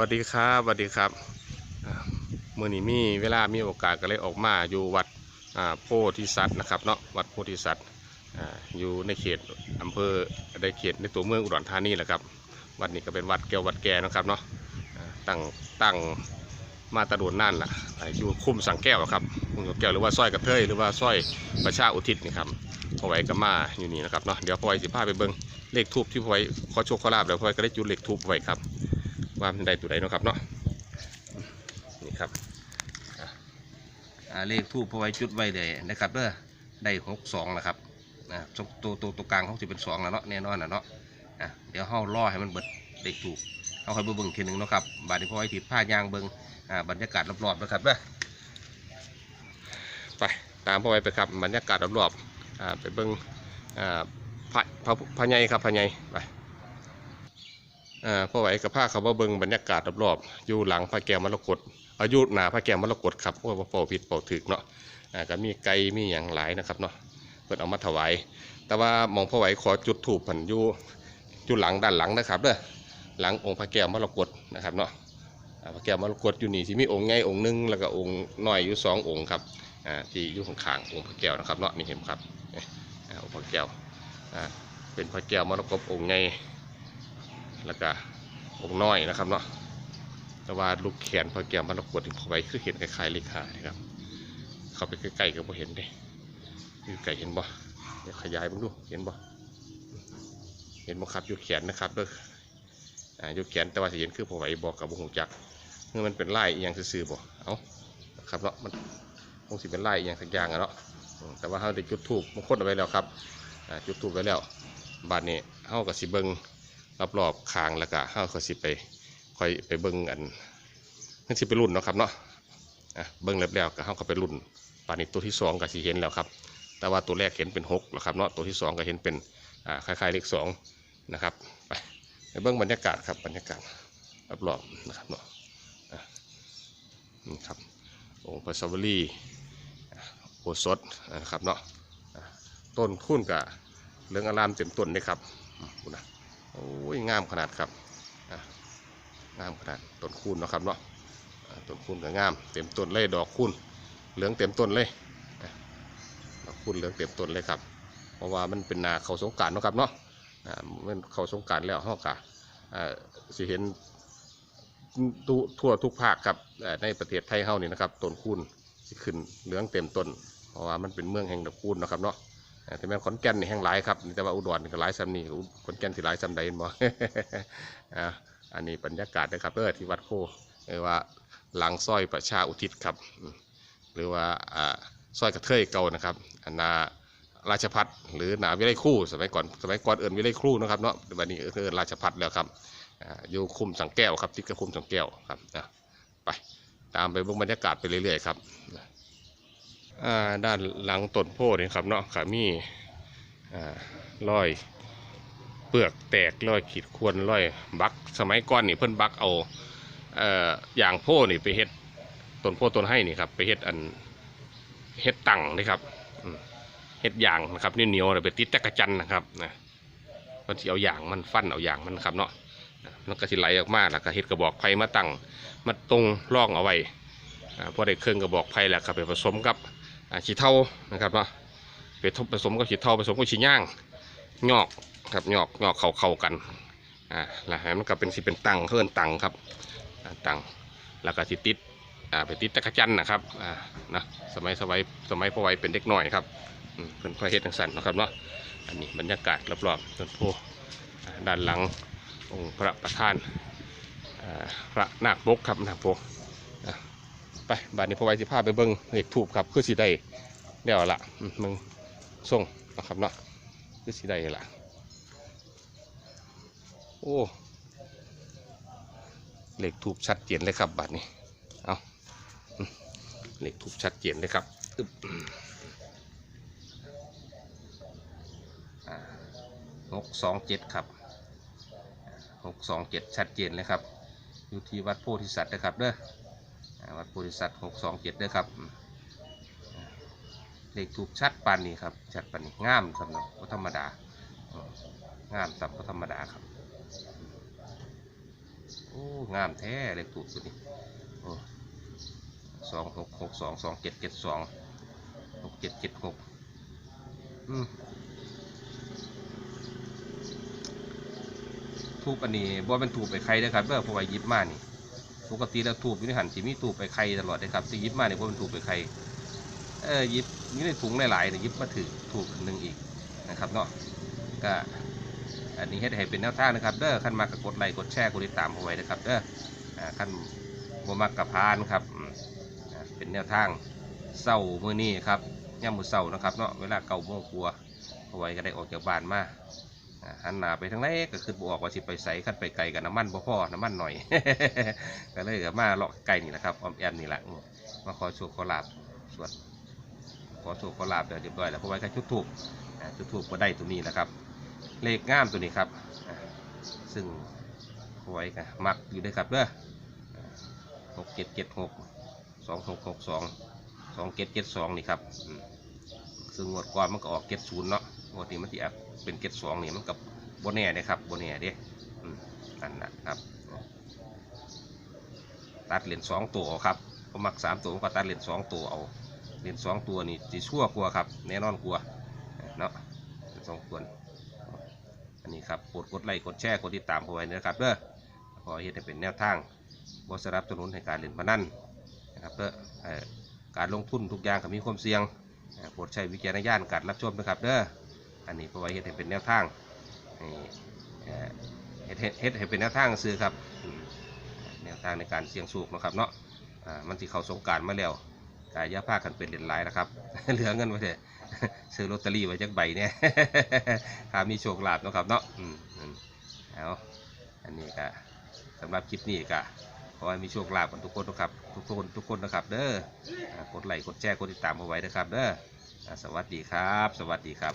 วัสดีครับสวัสดีครับอ่ามื่อนี้มีเวลามีโอกาสก็เลยออกมาอยู่วัดโพธิสัตว์นะครับเนาะวัดโพธิสัตว์อยู่ในเขตอำเภอในเขตในตัวเมืองอุดรธานีแหละครับวัดนี้ก็เป็นวัดแก้ววัดแก่นะครับเนาะตั้งตั้งมาตรโดนนั่นล่ะอ่าอยู่คุ้มสังแก้วครับคุ้มสังแก้วหรือว่าสร้อยกระเทยหรือว่าสร้อยประชาอุทิศนี่ครับพอไว้ก็มาอยู่นี่นะครับเนาะเดี๋ยวพอไว้สิพาไปเบิ้งเลขทูบที่พอไว้ขอโชคขอลาบแล้วพอไว้ก็ได้จุดเลขทูบไว้ครับ ว่ามันได้ตัวใดเนาะครับเนาะนี่ครับเลขทูบพอไว้จุดไว้เลยนะครับเด้อได้หกสองนะครับนะตัวตัวตัวกลางเขาจะเป็นสองแล้วเนาะแน่นอนนะเนาะอะเดี๋ยวเฮาล่อให้มันเบิดเลขถูกเอาให้เบิ่งทีหนึ่งเนาะครับบาดนี้พอไว้ติดผ้ายางเบิ่งอ่าบรรยากาศรอบๆนะครับเด้อไปตามพ่อไปไปครับบรรยากาศรอบๆอ่าไปเบิ้งอ่าพระพระพระใหญ่ครับพระใหญ่ไป พ่อไหวกับผ้าเขาว่าเบิ้งบรรยากาศรอบๆอยู่หลังพระแก้วมรกตอายุหนาพระแก้วมรกตครับเพราะว่าเป่าผิดเป่าถึกเนาะอ่าก็มีไก่มีอย่างหลายนะครับเนาะเปิดเอามาถวาย แต่ว่ามองพ่อไหวขอจุดถูกผันอยู่อยู่หลังด้านหลังนะครับเด้อหลังองค์พระแก้วมรกตนะครับเนาะพระแก้วมรกตอยู่นี่ที่มีองค์ใหญ่องค์หนึงแล้วก็องค์น้อยอยู่สององค์ครับอ่าที่อยู่ข้างๆองค์พระแก้วนะครับเนาะนี่เห็นครับอ่าองค์พระแก้วอ่าเป็นพระแก้วมรกตองค์ใหญ่ แล้วก็องค์น้อยนะครับเนาะแต่ว่าลูกแขนพระแก้วมรกตที่เขาไว้คือเห็นคล้ายๆเลขานะครับ เข้าไปใกล้ๆก็บ่เห็นเด้อยู่ไกลเห็นบ่เดี๋ยวขยายมึงดูเห็นบ่เห็นบ่ครับอยู่แขนนะครับเด้ออ่าอยู่แขนแต่ว่าสิเห็นคือพอไหวบอกกับบุหงจักเมื่อมันเป็นไลายอหยังซื่อๆบ่เอ้าครับเนาะมันคงสิเป็นไล่อย่างสักอย่างอะเนาะแต่ว่าเขาได้จุดทูบมงคลเอาไว้แล้วครับอ่าจุดทูบไว้แล้วบาดนี้เขาก็สิเบิง รอบๆคางแล้วก็เขาก็สิไปคอยไปเบิ้งอันนั่นสิไปรุ่นเนาะครับเนาะอะเบิ้งแล้วๆก็เขาก็ไปรุ่นบานี้ตัวที่สองก็สิเห็นแล้วครับ แต่ว่าตัวแรกเห็นเป็นหกแล้วครับเนาะตัวที่สองก็เห็นเป็นอ่าคล้ายๆเลขสองนะครับไปไปเบิงบรรยากาศครับบรรยากาศรอบๆนะครับเนาะนี่ครับองค์พระสวรีโอสถนะครับเนาะต้นคุ้นกับเรื่องอารามเต็มต้นเลยครับบูนะ โอ้ยงามขนาดครับงามขนาดต้นคูนนะครับเนาะต้นคูนก็งาม เต็มต้นเลยดอกคูนเหลืองเต็มต้นเลยดอกคูนเหลืองเต็มต้นเลยครับ เพราะว่ามันเป็นนาเขาสงการนะครับเนาะมันเขาสงการแล้วเฮากะอ่าสิเห็นทั่วทุกภาคครับในประเทศไทยเฮานี่นะครับต้นคูนสิขึ้นเหลืองเต็มต้น เพราะว่ามันเป็นเมืองแห่งตะคูนนะครับเนาะ แต่แม่นขอนแก่นนี่แห่งหลายครับแต่ว่าอุดรก็หลายซ้ำนี่ขอนแก่นสิหลายซ้ำใดเห็นบ่อันนี้บรรยากาศนะครับเออที่วัดโพเรียกว่าหลังซอยประชาอุทิศครับ หรือว่าอ่าซอยกระเทยเก่านะครับอันนาราชพัฒหรือหนาวิไลคู่สมัยก่อนสมัยก่อนเอิญวิไลคู่นะครับเนาะวันนี้เอิญราชพัฒแล้วครับอยู่คุมสังแก้วครับติดกับคุมสังแก้วครับไปตามไปเบิ่งบรรยากาศไปเรื่อยๆครับ ด้านหลังต้นโพธิ์นี่ครับเนาะขามีอ่ารอยเปลือกแตกรอยขีดข่วนรอยบักสมัยก่อนนี่เพิ่นบักเอาเออย่างโพธิ์นี่ไปเฮ็ดต้นโพธิ์ต้นให้นี่ครับไปเฮ็ดอันเฮ็ดตังนี่ครับเฮ็ดยางนะครับนี่เหนียวไปติดจักรจันนะครับนะเพิ่นสิเอายางมันฟันเอายางมันครับเนาะมันก็สิไหลออกมาแล้วก็เฮ็ดกระบอกไผ่มาตั้งมาตรงร่องเอาไว้พอได้เครื่องกระบอกไผ่แล้วก็ไปผสมกับ ขี้เถ้านะครับเนาะไปผสมกับขี้เถ้าผสมกับขี้ย่างงอกครับงอกงอกเข้าเข้ากันอ่าแล้วให้มันก็เป็นสิเป็นตังเพิ่นตังครับตังแล้วก็สิติดอ่าไปติดตะกจันนะครับอ่านะสมัยสมัยสมัยพ่อไว้เป็นเด็กหน่อยครับอืมเพิ่นพ่อเฮ็ดจังซั่นนะครับเนาะอันนี้บรรยากาศรอบๆต้นโพอ่าด้านหลังองค์พระประธานอ่าพระนาคปกครับนาคปก ไปบาดนี้พอไว้สิพาไปเบิ้งเหลขถูกครับคือสีได้เดี๋ยวละมึงส่งนะครับเนาะคือสีได้ละโอ้เหลขถูกชัดเจนเลยครับบาดนี้เอาอืมเลขถูกชัดเจนเลยครับอึบหกสองเจ็ดครับหกสองเจ็ดชัดเจนเลยครับ อยู่ที่วัดโพธิสัตว์นะครับเด้อ วัดโพธิสัตว์หกสองเจ็ดด้อครับเลขถูกชัดปานนี้ครับชัดปานนี้งามสำหรับธรรมดาอืมงามสับธรรมดาครับโอ้งามแท้เลขถูกสุดนี่โอ้สองหกหกสองสองเจ็ดเจ็ดสองหกเจ็ดเจ็ดหกอืมทูบอันนี้บ่เป็นถูกไปใครนะครับเด้อเพราะว่ายิบมานี่ ปกติแล้วถูกอยู่ในหันที่มีถูกไปใครตลอดนะครับที่หยิบมาเนี่ยบ่เป็นถูกไปใครเออยิบอยู่ในถุงหลายๆเนี่ยยิบมาถือถูกอันหนึ่งอีกนะครับเนาะก็อันนี้ให้เป็นแนวทางนะครับเด้อขั้นมากกดไลค์กดแชร์กดติดตามเอาไว้นะครับเด้อขั้นบมักกับพานครับเป็นแนวทางเศร้ามือนี้ครับย่ำมือเศร้านะครับเนาะเวลาเก่าโมงกลัวเอาไว้ก็ได้ออกจากบ้านมาอ่า หันหน้าไปทางไหนก็คือบอกว่าสิไปใส่ขั้นไปไกลกับน้ำมันบ่พ่อน้ำมันหน่อย ก็เลยก็มาเลาะไกลนี่แหละครับออมแอนนี่แหละมาขอโชคขอลาบสวนขอโชคขอลาบเดี๋ยวเรียบร้อยแล้วเพราะว่าก็จุดทูบจุดทูบก็ได้ตัวนี้แหละครับ เลขงามตัวนี้ครับ ซึ่งไว้กันมักอยู่ด้วยครับเด้อหกเจ็ดเจ็ดหกสองหกหกสองสองเจ็ดเจ็ดสองนี่ครับซึ่งงวดก่อนมันก็ออกเจ็ดศูนย์เนาะงวดนี้มันที่ เป็นเจ็ดสองนี่มันกับโบแน่เด้ครับโบแน่เด้อืมนั่นนะครับตัดเหรียญสองตัวเอาครับผมมักสามตัวผมก็ตัดเหรียญสองตัวเอาเหรียญสองตัวนี่จะชั่วกลัวครับแน่นอนกลัวเนาะสองควรอันนี้ครับกดกดไลค์กดแชร์กดติดตามเอาไว้นะครับเด้อขอเฮ็ดให้เป็นแนวทางบสรับสนุนให้การเล่นพนันนะครับเด้อเอ่อการลงทุนทุกอย่างก็มีความเสี่ยงโปรดใช้วิจารณญาณการรับชมนะครับเด้อ อันนี้เพราะว่าเฮ็ดให้เป็นแนวทางเฮ็ดเฮ็ดเฮ็ดให้เป็นแนวทางซื้อครับแนวทางในการเสี่ยงสูกนะครับเนาะมันสิเข้าสงการมาแล้วกายยาพากันเป็นเหรียญหลายนะครับเหลือเงินไว้เถอะซื้อลอตเตอรี่ไว้จักใบเนี่ยถ้ามีโชคลาภนะครับเนาะเอาอันนี้ก็สำหรับคลิปนี้ก็ขอให้มีโชคลาภกันทุกคนนะครับทุกคนทุกคนนะครับ เด้อกดไลค์กดแชร์กดติดตามเอาไว้นะครับเด้อสวัสดีครับ สวัสดีครับ